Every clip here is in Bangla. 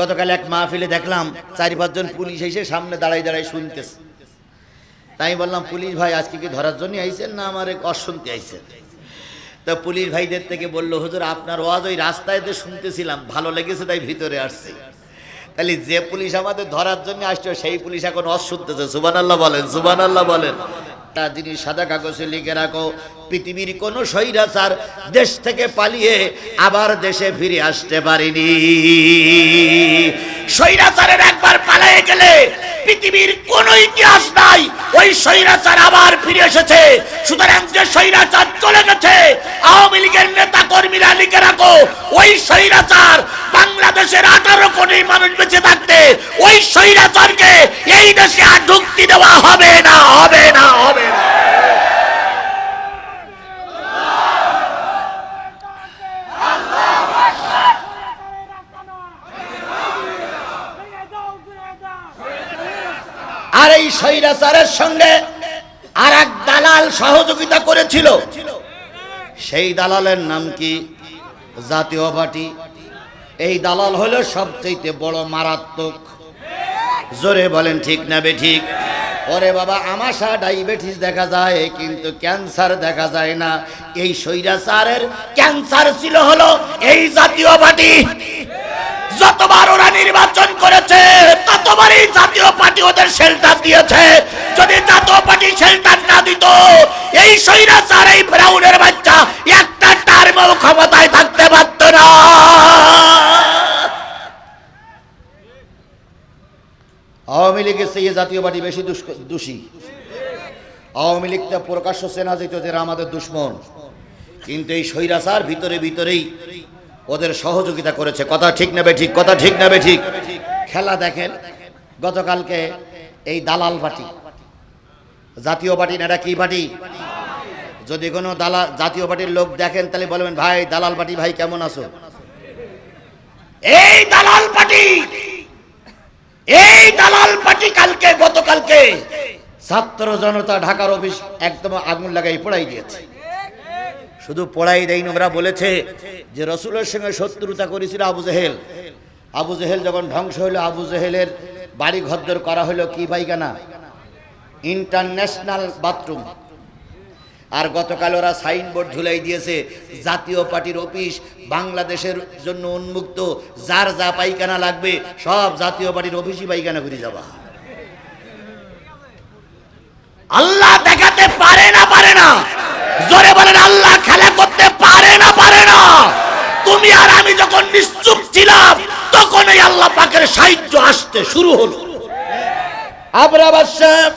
গতকাল এক মাহফিলে দেখলাম চারি পাঁচজন পুলিশ এসে সামনে দাঁড়াই দাঁড়াই শুনতেছে। তাই বললাম, পুলিশ ভাই, আজকে কি ধরার জন্য আইছেন না আমার এক অশুনতে আইছেন তো পুলিশ ভাইদের থেকে বলল, হুজুর, আপনার ওয়াজ ওই রাস্তায় তো শুনতেছিলাম, ভালো লেগেছে তাই ভিতরে আসছি। তাহলে যে পুলিশ আমাদের ধরার জন্য আসছে, সেই পুলিশ এখন অস শুনতেছে সুবান আল্লাহ বলেন সুবান আল্লাহ বলেন। তা যিনি সাদা কাগজে লিখে রাখো পৃথিবীর কোনো স্বৈরাচার দেশ থেকে পালিয়ে আবার দেশে ফিরে আসতে পারেনি। স্বৈরাচারের একবার পালিয়ে গেলে পৃথিবীর কোন ইতিহাস নাই, ওই স্বৈরাচার আবার ফিরে এসেছে। সুতরাং যে স্বৈরাচার চলে গেছে, আওয়ামী লীগের নেতা কর্মীরা লিখে রাখো, ওই স্বৈরাচার বাংলাদেশের আঠারো কোটি মানুষ বেঁচে থাকতে, ওই স্বৈরাচারকে এই দেশে আর ঢুকতে দেওয়া হবে না হবে না হবে না। আর এই স্বৈরাচারের সঙ্গে আর এক দালাল সহযোগিতা করেছিল। সেই দালালের নাম কি? জাতীয় পার্টি। এই দালাল হলো সবচেয়ে বড় মারাত্মক। জোরে বলেন, ঠিক না বে ঠিক? ওরে বাবা, আমাশা ডায়াবেটিস দেখা যায়, কিন্তু ক্যান্সার দেখা যায় না। এই স্বৈরাচারের ক্যান্সার ছিল হলো এই জাতীয় পার্টি। যতবার ওরা নির্বাচন করেছে, ততবারই জাতীয় পার্টি ওদের শেল্টার দিয়েছে। যদি জাতীয় পার্টি শেল্টার না দিত, এই স্বৈরাচার, এই ব্রাউনের বাচ্চা একটা টার্মেও ক্ষমতায় থাকতে পারত না। আওয়ামী লীগের সেই জাতীয় পার্টি বেশি দোষী। আওয়ামী লীগটা প্রকাশ্য সেনা যেত, যারা আমাদের দুশ্মন। কিন্তু এই স্বৈরাচার ভিতরে ভিতরেই ওদের সহযোগিতা করেছে। কথা ঠিক নেবে ঠিক কথা ঠিক নেবে ঠিক খেলা দেখেন, গতকালকে এই দালাল পার্টি। জাতীয় পার্টি না এটা কি পার্টি? যদি কোনো দালাল, জাতীয় পার্টির লোক দেখেন, তাহলে বলবেন, ভাই, দালাল পার্টি, ভাই, কেমন আছো? এই দালাল পার্টি! এই দালাল পার্টি কালকে, গতকালকে ছাত্র জনতা ঢাকার অফিস একদম আগুন লাগাই পড়াই দিয়েছে। শুধু পড়াই দেয়নি, ওরা বলেছে যে রসুলের সঙ্গে শত্রুতা করেছিল আবু জেহেল। আবু জেহেল যখন ধ্বংস হলো আবু জেহেলের বাড়ি ঘরদর করা হলো কি পাইখানা ইন্টারন্যাশনাল বাথরুম। আর গতকাল ওরা সাইনবোর্ড ঝুলাই দিয়েছে, জাতীয় পার্টির অফিস বাংলাদেশের জন্য উন্মুক্ত, যার যা পাইখানা লাগবে, সব জাতীয় পার্টির অফিসই পাইখানা ঘুরে যাবা। আল্লাহ দেখাতে পারে না পারে না। জোরে বলেন, আল্লাহ খেলা করতে পারে না পারে না। তুমি আর আমি যখন নিশ্চুপ ছিলাম তখন এই আল্লাহ পাকের সাহায্য আসতে শুরু হলো। আবরা বাদশাহ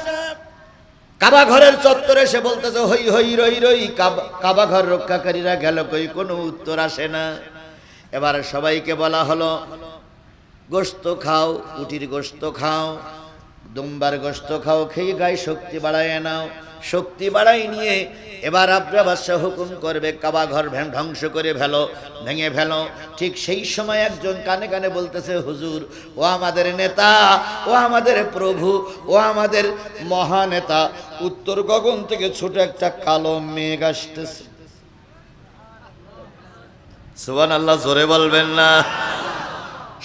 কাবা ঘরের চত্বরে সে বলতেছে, হই হই, রই রই, কাবা ঘর রক্ষাকারীরা গেল কই? কোনো উত্তর আসে না। এবার সবাইকে বলা হলো গোস্ত খাও, উটির গোস্ত খাও। দুম্বার গোস্ত খাও, খেয়ে গায়ে শক্তি বাড়ায় নাও। শক্তি বাড়াই নিয়ে এবার আব্রা বাদশাহ হুকুম করবে, কাবা ঘর ধ্বংস করে ফেলো, ভেঙে ফেলো। ঠিক সেই সময় একজন কানে কানে বলতেছে, হুজুর, ও আমাদের নেতা, ও আমাদের প্রভু, ও আমাদের মহানেতা, উত্তর গগন থেকে ছোট একটা কালো মেঘ আসতেছে। সুবান আল্লাহ জোরে বলবেন না।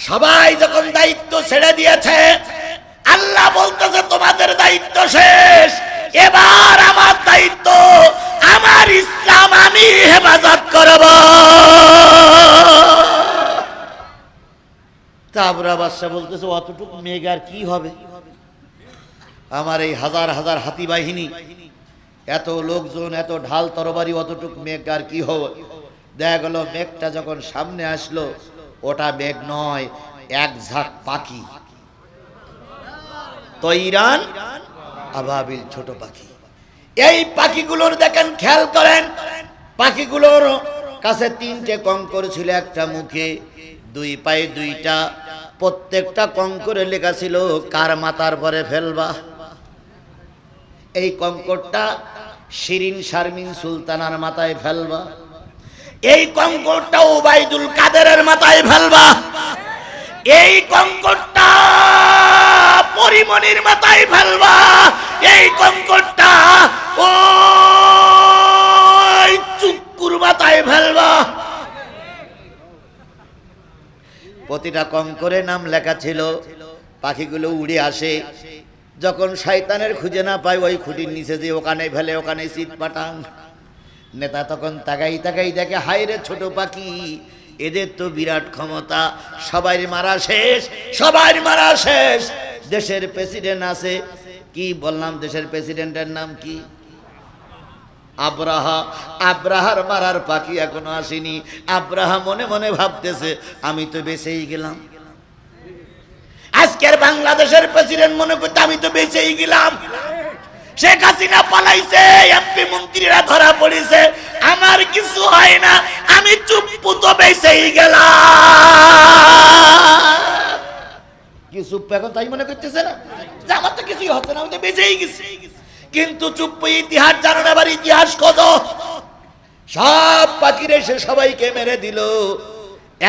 সবাই যখন দায়িত্ব ছেড়ে দিয়েছে আল্লাহ বলতেছে, তোমাদের দায়িত্ব শেষ। এবার আমার দায়িত্ব, আমার ইসলাম আমি হেফাজত করব। বাদশাহ বলতেছে, অতটুকু কি হবে? আমার এই হাজার হাজার হাতি বাহিনী, এত লোকজন, এত ঢাল তরবারি, অতটুকু মেঘ আর কি হবে? দেখা গেল, মেঘটা যখন সামনে আসলো, ওটা মেঘ নয়, এক ঝাঁক পাখি। তৈরান আবাবিল ছোট পাখি। এই পাখিগুলোর দেখেন, খেয়াল করেন, পাখিগুলোর কাছে তিনটে কঙ্কর ছিল, একটা মুখে, দুই পায়ে দুইটা, প্রত্যেকটা কঙ্করে লেখা ছিল, কার মাথার পরে ফেলবা। এই কঙ্করটা শিরিন শারমিন সুলতানার মাথায় ফেলবা। এই কঙ্করটা ওবাইদুল কাদেরের মাথায় ফেলবা। এই কঙ্করটা পরিমণির মাথায় ফেলবা। এই কঙ্করটা ও চুক্কুর মাথায় ফেলবা। প্রতিটা কঙ্করে নাম লেখা ছিল, পাখিগুলো উড়ে আসে। যখন শয়তানের খুঁজে না পায়, ওই খুঁটির নিচে যে ওখানে ফেলে, ওখানে সিট পাঠান নেতা তখন তাকাই তাকাই দেখে হাইরে ছোট পাখি, এদের তো বিরাট ক্ষমতা সবাই মারা শেষ সবাই মারা শেষ। দেশের প্রেসিডেন্ট আছে। কি বললাম, দেশের প্রেসিডেন্টের নাম কি? আব্রাহা। আব্রাহার মারার পাখি এখনও আসেনি। আব্রাহা মনে মনে ভাবতেছে, আমি তো বেঁচেই গেলাম। আজকের বাংলাদেশের প্রেসিডেন্ট মনে করতে আমি তো বেঁচেই গেলাম। শেখ হাসিনা পালাইছে এমপি মন্ত্রীরা ধরা পড়েছে। আমার কিছু হয় না, আমি চুপ তো বেঁচেই গেলাম। চুপ এখন তাই মনে করতেছে না? যে আমার তো কিছুই হচ্ছে না, আমি তো বেঁচেই গেছি। কিন্তু চুপ ইতিহাস জানো না আবার ইতিহাস কত? সব পাখির এসে সবাইকে মেরে দিল।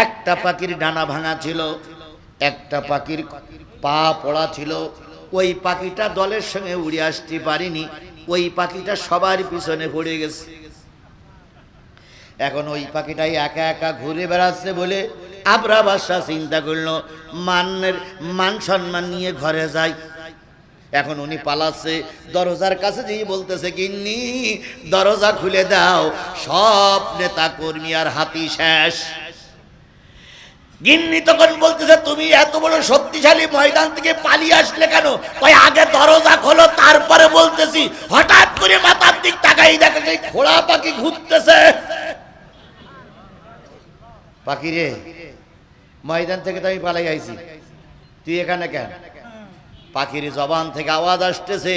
একটা পাখির ডানা ভাঙা ছিল, একটা পাখির পা পড়া ছিল। ওই পাখিটা দলের সঙ্গে উড়ে আসতে পারিনি, ওই পাখিটা সবার পিছনে পড়ে গেছে। এখন ওই পাখিটাই একা একা ঘুরে বেড়াচ্ছে বলে আবরা বাদশাহ চিন্তা করল মানের মান সম্মান নিয়ে ঘরে যাই। এখন উনি পালাচ্ছে, দরজার কাছে যেই বলতেছে, গিন্নি, দরজা খুলে দাও, সব নেতা কর্মী আর হাতি শেষ। গিন্নি তখন বলতেছে, তুমি এত বড় শক্তিশালী ময়দান থেকে পালিয়ে আসলে কেন? ওই আগে দরজা খোলো, তারপরে বলতেছি। হঠাৎ করে মাথার দিক তাকাই দেখে সেই ঘোড়া পাখি ঘুরতেছে। পাখি রে, ময়দান থেকে তো আমি পালাই আইছি। তুই এখানে কেন? পাখির জবান থেকে আওয়াজ আসতেছে,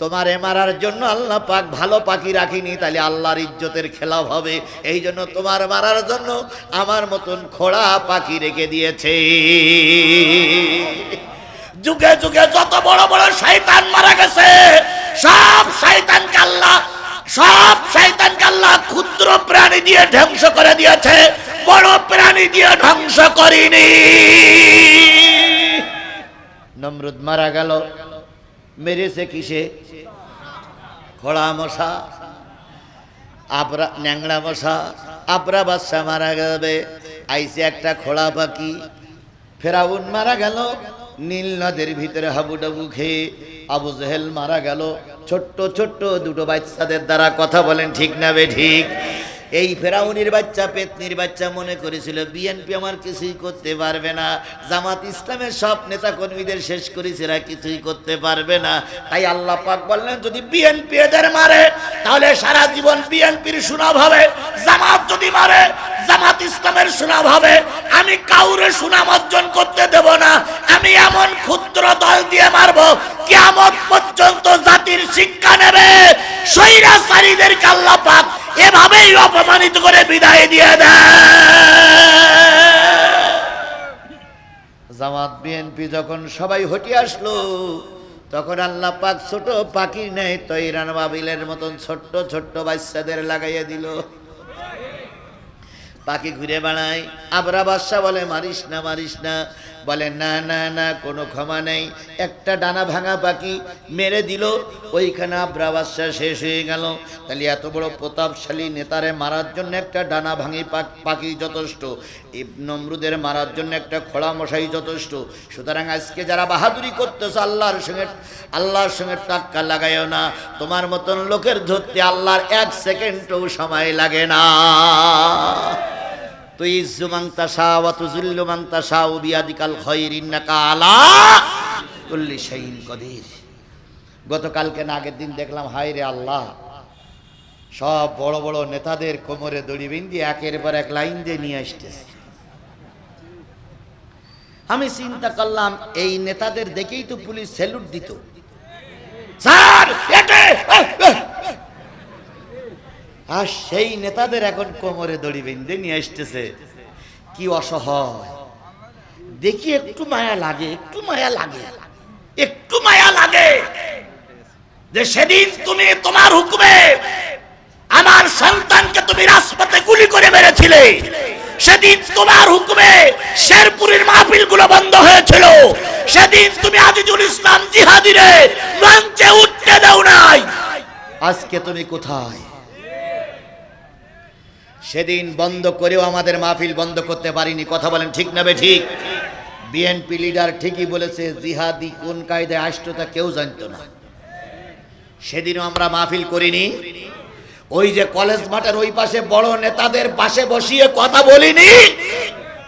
তোমার মারার জন্য আল্লাহ পাক ভালো পাখি রাখিনি, তাহলে আল্লাহর ইজ্জতের খেলাফ হবে। এই জন্য তোমার মারার জন্য আমার মতন খোড়া পাখি রেখে দিয়েছে। যুগে যুগে যত বড় বড় শয়তান মারা গেছে, সব শয়তান আল্লাহ, সব শয়তান আল্লাহ ক্ষুদ্র প্রাণী দিয়ে ধ্বংস করে দিয়েছে। বড় প্রাণী দিয়ে ধ্বংস করিনি। নমরুদ মারা গেল। মেরেছে কিসে? খোড়া মশা আপরা ন্যাংড়া মশা আপরা বাচ্চা মারা যাবে আইসে একটা খোড়া পাখি। ফেরাউন মারা গেল। নীল নদের ভিতরে হাবুডাবু খেয়ে আবু জেহেল মারা গেল। ছোট্ট ছোট্ট দুটো বাচ্চাদের দ্বারা কথা বলেন ঠিক না বে ঠিক? এই ফেরাউনির বাচ্চা, পেতনির বাচ্চা মনে করেছিল বিএনপি আমার কিছুই করতে পারবে না। জামাত ইসলামের সব নেতা কর্মীদের শেষ করেছে, এরা কিছুই করতে পারবে না। তাই আল্লাহ পাক বললেন, যদি বিএনপি এদের মারে, তাহলে সারা জীবন বিএনপির সুনাম হবে। জামাত যদি মারে, জামাত ইসলামের সুনাম হবে। আমি কাউরে সুনাম অর্জন করতে দেব না। আমি এমন ক্ষুদ্র দল দিয়ে মারবো, কিয়ামত পর্যন্ত জাতির শিক্ষা নেবে। সৈরাচারীদের আল্লাহ পাক এভাবেই অপমানিত করে বিদায় দিয়ে জামাত, বিএনপি যখন সবাই হটি আসলো, তখন আল্লাহ পাক ছোট পাখি নেই, তৈরান বাবিলের মতন ছোট্ট ছোট্ট বাচ্চাদের লাগাইয়া দিল। পাখি ঘুরে বেড়ায়। আবরা বাদশা বলে, মারিস না মারিস না। বলে, না না না, কোনো ক্ষমা নেই। একটা ডানা ভাঙা পাখি মেরে দিল। ওইখানে আবরা বাদশা শেষ হয়ে গেল। তাহলে এত বড় প্রতাপশালী নেতারে মারার জন্য একটা ডানা ভাঙি পাখি যথেষ্ট। নমরুদের মারার জন্য একটা খোলা মশাই যথেষ্ট। সুতরাং আজকে যারা বাহাদুরি করতেছে, আল্লাহর সঙ্গে আল্লাহর সঙ্গে টাক্কা লাগাইও না। তোমার মতন লোকের ধরতে আল্লাহর এক সেকেন্ডও সময় লাগে না। ইন্নাকা আলা গতকালকে না আগের দিন দেখলাম, হায় রে আল্লাহ, সব বড় বড় নেতাদের কোমরে দড়ি বিন্দি একের পর এক লাইন দিয়ে নিয়ে আসতেছে আমি চিন্তা করলাম, এই নেতাদের দেখেই তো পুলিশ স্যালুট দিত স্যার। আর সেই নেতাদের এখন কোমরে দড়ি বেঁধে নিয়ে আসতেছে। কি অসহায়। দেখি একটু মায়া লাগে, একটু মায়া লাগে, একটু মায়া লাগে যে সেদিন তুমি তোমার হুকুমে আমার সন্তানকে তুমি রাজপথে গুলি করে মেরেছিলে। সেদিন তোমার হুকুমে শেরপুরের মাহফিলগুলো বন্ধ হয়েছিল। সেদিন তুমি আজিজুল ইসলাম জিহাদিরে মঞ্চে উঠতে দাও নাই। আজকে তুমি কোথায়? সেদিন বন্ধ করেও আমাদের মাহফিল বন্ধ করতে পারিনি। কথা বলেন ঠিক না বে ঠিক? বিএনপি লিডার ঠিকই বলেছে, জিহাদি কোন কায়দায় আসতো তা কেউ জানতো না। সেদিনও আমরা মাহফিল করিনি। ওই যে কলেজ মাঠের ওই পাশে বড় নেতাদের পাশে বসিয়ে কথা বলিনি।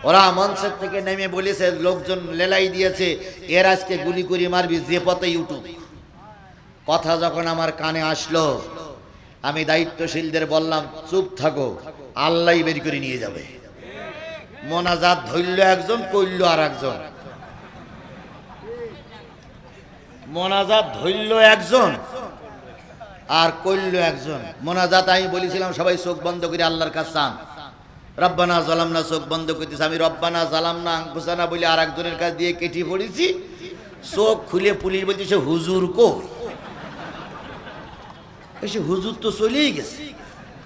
ওরা মঞ্চের থেকে নেমে বলেছে, লোকজন লেলাই দিয়েছে, এর আজকে গুলি করি মারবি, যে পথে ইউটিউব কথা যখন আমার কানে আসলো, আমি দায়িত্বশীলদের বললাম, চুপ থাকো। আল্লাহ বের করে নিয়ে যাবে। মোনাজাত ধরল একজন কইল আর একজন মোনাজাত ধরল একজন আর কইল একজন। মোনাজাত আমি বলেছিলাম, সবাই চোখ বন্ধ করে আল্লাহর কাছে চান রব্বানা জালামনা, চোখ বন্ধ করতেছি। আমি রব্বানা জালামনা আঙ্কুসানা বলে আর একজনের কাছে দিয়ে কেটে পড়েছি। চোখ খুলে পুলিশ বলতেছে, হুজুর কো সে হুজুর তো চলেই গেছে।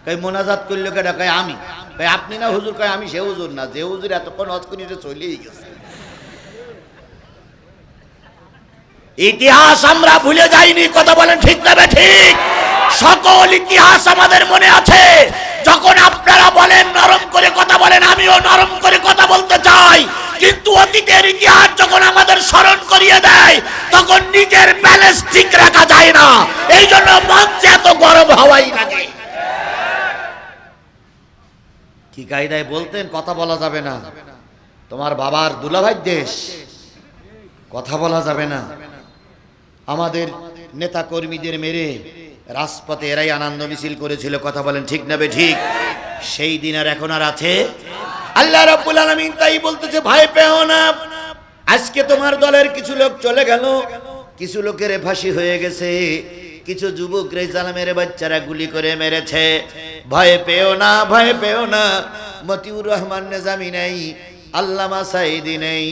কই মোনাজাত করল কেটা কয়, আমি। কয়, আপনি না হুজুর? কয়, আমি সে হুজুর না। যে হুজুর এতক্ষণ হজ করি চলেই গেছে। ইতিহাস আমরা ভুলে যাইনি, কথা বলেন ঠিক তবে ঠিক? সকল ইতিহাস আমাদের মনে আছে। যখন আপনারা বলেন নরম করে কথা বলেন, আমিও নরম করে কথা বলতে চাই। কিন্তু অতীতের ইতিহাস যখন আমাদের স্মরণ করিয়ে দেয়, তখন নিজের ব্যালেন্স ঠিক রাখা যায় না। এই জন্য মঞ্চে এত কি কায়দায় বলতেন? কথা বলা যাবে না। তোমার বাবার দুলাভাই দেশ। কথা বলা যাবে না। আমাদের নেতা কর্মীদের মেরে রাজপথে এরাই আনন্দ মিছিল করেছিল। কথা বলেন, ঠিক না বে ঠিক? সেই দিন আর এখন আর আছে? আল্লাহ রাব্বুল আলামিন তাই বলতেছে, ভাই পেও না। আজকে তোমার দলের কিছু লোক চলে গেল। কিছু লোকের ফাঁসি হয়ে গেছে। কিছু যুবক রেজালামের বাচ্চারা গুলি করে মেরেছে। ভয় পেও না, ভয় পেও না। মতিউর রহমান নেজামি নেই, আল্লামা সাইদি নেই,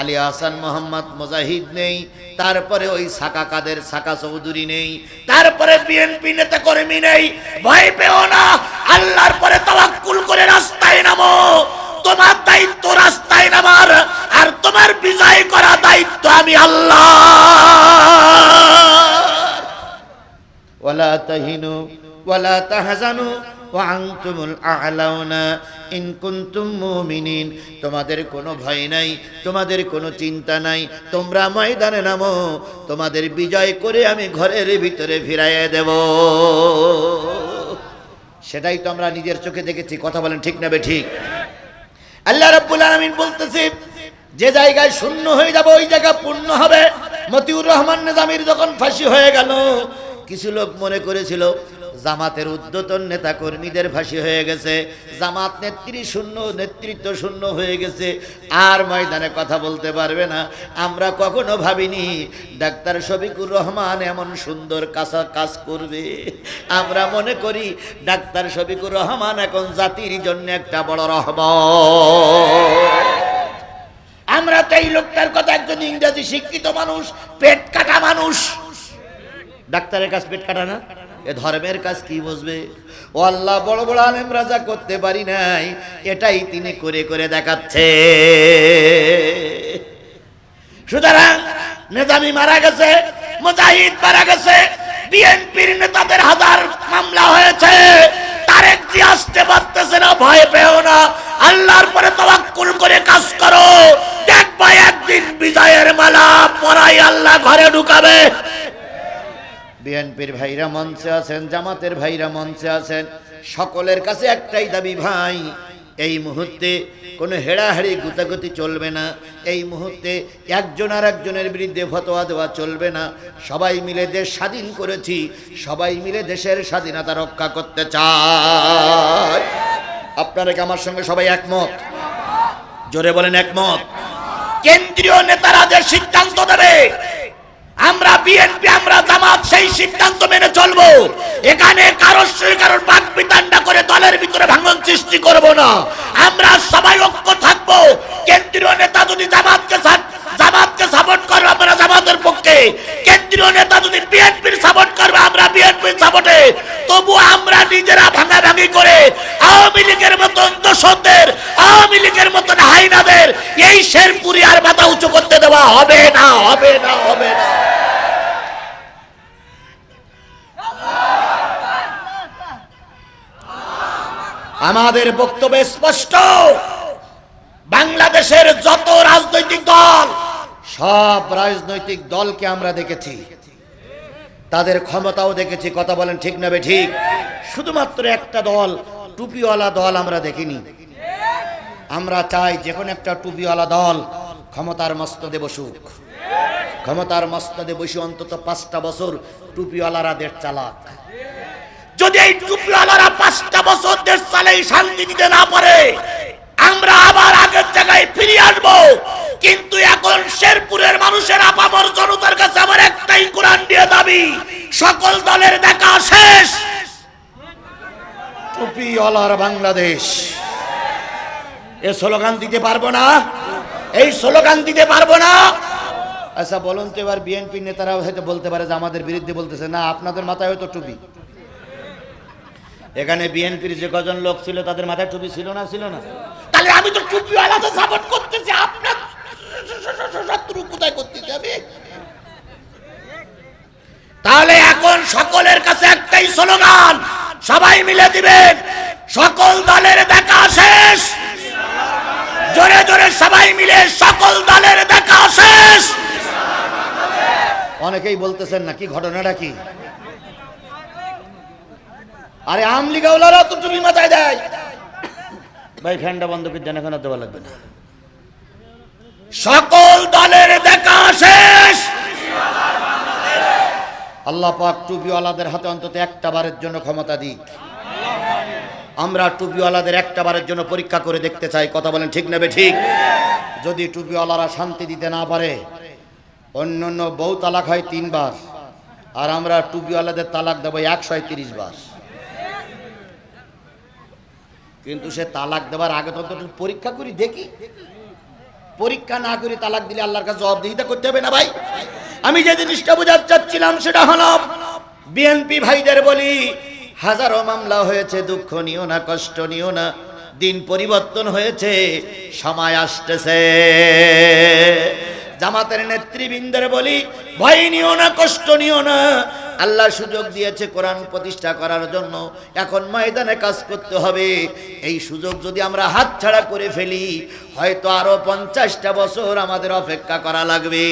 আলী হাসান মোহাম্মদ মুজাহিদ নেই, তারপরে ওই সাকা কাদের, সাকা চৌধুরী নেই, তারপরে বিএনপি নেতা কর্মী নেই। ভয় পেও না, আল্লাহর পরে তাওয়াক্কুল করে রাস্তায় নামো। তোমার দায়িত্ব রাস্তায় নামার, আর তোমার বিজয় করা দায়িত্ব আমি আল্লাহ। ওয়ালা তাহিনু ওয়ালা তাহজানু ওয়া আনতুমুল আ'লাউনা ইন কুনতুম মুমিনিন। তোমাদের কোনো ভয় নাই, তোমাদের কোনো চিন্তা নাই, তোমরা ময়দানে নামো, তোমাদের বিজয় করে আমি ঘরের ভিতরে ফিরাইয়ে দেব। সেটাই তো আমরা নিজের চোখে দেখেছি, কথা বলেন ঠিক না বে ঠিক? আল্লাহ রাব্বুল আলামিন বলতেছি, যে জায়গায় শূন্য হয়ে যাবে, ওই জায়গা পূর্ণ হবে। মতিউর রহমান নিজামির যখন ফাঁসি হয়ে গেল কিছু লোক মনে করেছিল, জামাতের উদ্যতন নেতা কর্মীদের ফাঁসি হয়ে গেছে, জামাত নেত্রী শূন্য, নেতৃত্ব শূন্য হয়ে গেছে, আর ময়দানে কথা বলতে পারবে না। আমরা কখনো ভাবিনি, ডাক্তার শফিকুর রহমান এমন সুন্দর কাঁচা কাজ করবে। আমরা মনে করি, ডাক্তার শফিকুর রহমান এখন জাতির জন্য একটা বড় রহমান আমরা তো এই লোকটার কথা একজন ইংরেজি শিক্ষিত মানুষ, পেট কাটা মানুষ। ডাক্তারের কাজ পেট কাটা না? এ ধর্মের কাজ কি বুঝবে? ও আল্লাহ, বড় বড় আলেম রাজা করতে পারি নাই। এটাই তিনি করে করে দেখাচ্ছে। সুতরাং নেতামি মারা গেছে, মুজাহিদ মারা গেছে, বিএনপির নেতাদের হাজার মামলা হয়েছে। তারেক জি আসতে পারতেছে না, ভয় পেও না। আল্লাহর পরে তাওয়াক্কুল করে কাজ করো। দেখবা একদিন বিজয়ের মালা পরাই আল্লাহ ঘরে ঢুকাবে। বিএনপির ভাইরা মঞ্চে আছেন, জামাতের ভাইরা মঞ্চে আছেন, সকলের কাছে একটাই দাবি, ভাই, এই মুহূর্তে কোনো হেড়াহাড়ি, গুতাগুতি চলবে না। এই মুহূর্তে একজন আর একজনের বিরুদ্ধে ফতোয়া দেওয়া চলবে না। সবাই মিলে দেশ স্বাধীন করেছি, সবাই মিলে দেশের স্বাধীনতা রক্ষা করতে চায় আপনারা কি আমার সঙ্গে সবাই একমত? জোরে বলেন একমত। কেন্দ্রীয় নেতারা যে সিদ্ধান্ত দেবে আমরা বিএনপি আমরা জামাত, সেই সিদ্ধান্ত মেনে চলবো। এখানে কারও সঙ্গে কারোর বাক বিতান্ডা করে দলের ভিতরে ভাঙন সৃষ্টি করব না। আমরা সবাই ঐক্য থাকব। কেন্দ্রীয় নেতা যদি জামাতকে সাথ- জামাতকে সাপোর্ট করবে আমরা জামাতের পক্ষে। কেন্দ্রীয় নেতা যদি বিএনপির সাপোর্ট করবে, আমরা বিএনপির সাপোর্টে তবু আমরা নিজেরা ভাঙাভাঙি করে আওয়ামী লীগের মতন দোষদের আওয়ামী লীগের মতন হাইনাদের এই শেরপুরি আর মাথা উঁচু করতে দেওয়া হবে না হবে না হবে না। আমাদের বক্তব্য স্পষ্ট। বাংলাদেশের যত রাজনৈতিক দল সব রাজনৈতিক দলকে আমরা দেখেছি। তাদের ক্ষমতাও দেখেছি, কথা বলেন ঠিক না ঠিক? শুধুমাত্র একটা দল, টুপিওয়ালা দল আমরা দেখিনি। আমরা চাই যে কোনো একটা টুপিওয়ালা দল ক্ষমতার মস্তদে বসুক। ক্ষমতার মস্তদে বসে অন্তত পাঁচটা বছর টুপিওয়ালারা দেশ চালাক। যদি এই টুপিওয়ালারা পাঁচটা বছর দেশ চালাই শান্তি দিতে না পারে, আমরা আবার আগের জায়গায় ফিরে আসব কিন্তু এখন শেরপুরের মানুষের আপামর জনতার কাছে আমার একটাই কোরআন দিয়ে দাবি, সকল দলের দেখা শেষ। টুপিওয়ালার বাংলাদেশ। এ স্লোগান দিতে পারব না? এই স্লোগান দিতে পারব না? আচ্ছা বলুন তো এবার বিএনপি নেতারা হয়তো বলতে পারে যে আমাদের বিরুদ্ধে বলতেছে। না, আপনাদের মাথায় হয়তো টুপি। এখানে বিএনপির যে কজন লোক ছিল, তাদের মাথায় টুপি ছিল না ছিল না? তাহলে আমি তো টুপি আলাদা সাপোর্ট করতেছি, আপনার শত্রু কোথায় করতেছি আমি? তাহলে এখন সকলের কাছে একটাই স্লোগান সবাই মিলে দিবেন সকল দলের দেখা শেষ। জোরে জোরে সবাই মিলে সকল দলের দেখা শেষ। অনেকেই বলতেছেন নাকি ঘটনাটা কি? আরে আমলিগাওয়ালারা তো টুপি মাথায় দেয়। ভাই ফ্যানটা বন্ধ করে দেন এখন আর দেওয়া লাগবে না। সকল দলের দেখা শেষ। আল্লাহ পাক টুপিওয়ালাদের হাতে অন্তত একটা বারের জন্য ক্ষমতা দিক। আমরা টুপিওয়ালাদের একটা বারের জন্য পরীক্ষা করে দেখতে চাই, কথা বলেন ঠিক নেবে ঠিক যদি টুপিওয়ালারা শান্তি দিতে না পারে, অন্য অন্য বউ তালাক হয় তিনবার, আর আমরা টুপিওয়ালাদের তালাক দেবো একশো তিরিশ বার। কিন্তু সে তালাক দেওয়ার আগে তো পরীক্ষা করি, দেখি। পরীক্ষা না করে তালাক দিলে আল্লাহর কাছে জবাবদিহিতা করতে হবে না ভাই। আমি যে জিনিসটা বোঝাতে চাচ্ছিলাম সেটা হলো বিএনপি ভাইদের বলি, হাজারো মামলা হয়েছে, দুঃখ নিও না, কষ্ট নিও না, দিন পরিবর্তন হয়েছে, সময় আসতেছে। জামাতের নেতৃবৃন্দের বলি, ভয় নিও না, কষ্ট নিও না আল্লাহ সুযোগ দিয়েছে কোরআন প্রতিষ্ঠা করার জন্য। এখন ময়দানে কাজ করতে হবে। এই সুযোগ যদি আমরা হাতছাড়া করে ফেলি, হয়তো আরও পঞ্চাশটা বছর আমাদের অপেক্ষা করা লাগবে।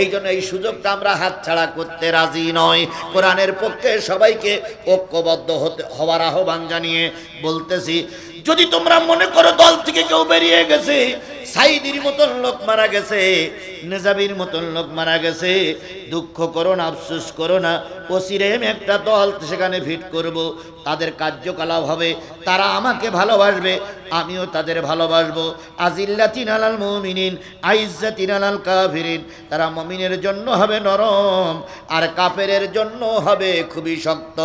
এই জন্য এই সুযোগটা আমরা হাতছাড়া করতে রাজি নয় কোরআনের পক্ষে সবাইকে ঐক্যবদ্ধ হতে, হওয়ার আহ্বান জানিয়ে বলতেছি, যদি তোমরা মনে করো দল থেকে কেউ বেরিয়ে গেছে সাইদির মতন লোক মারা গেছে নেজাবির মতন লোক মারা গেছে। দুঃখ করো না, আফসোস করো না। ওসিরেম একটা দল সেখানে ফিট করব, তাদের কার্যকলাপ হবে, তারা আমাকে ভালোবাসবে, আমিও তাদের ভালোবাসবো। আজিল্লা তিনালাল মমিনিন আইজা তিনালাল কাফিরিন, তারা মমিনের জন্য হবে নরম, আর কাফেরের জন্য হবে খুবই শক্ত।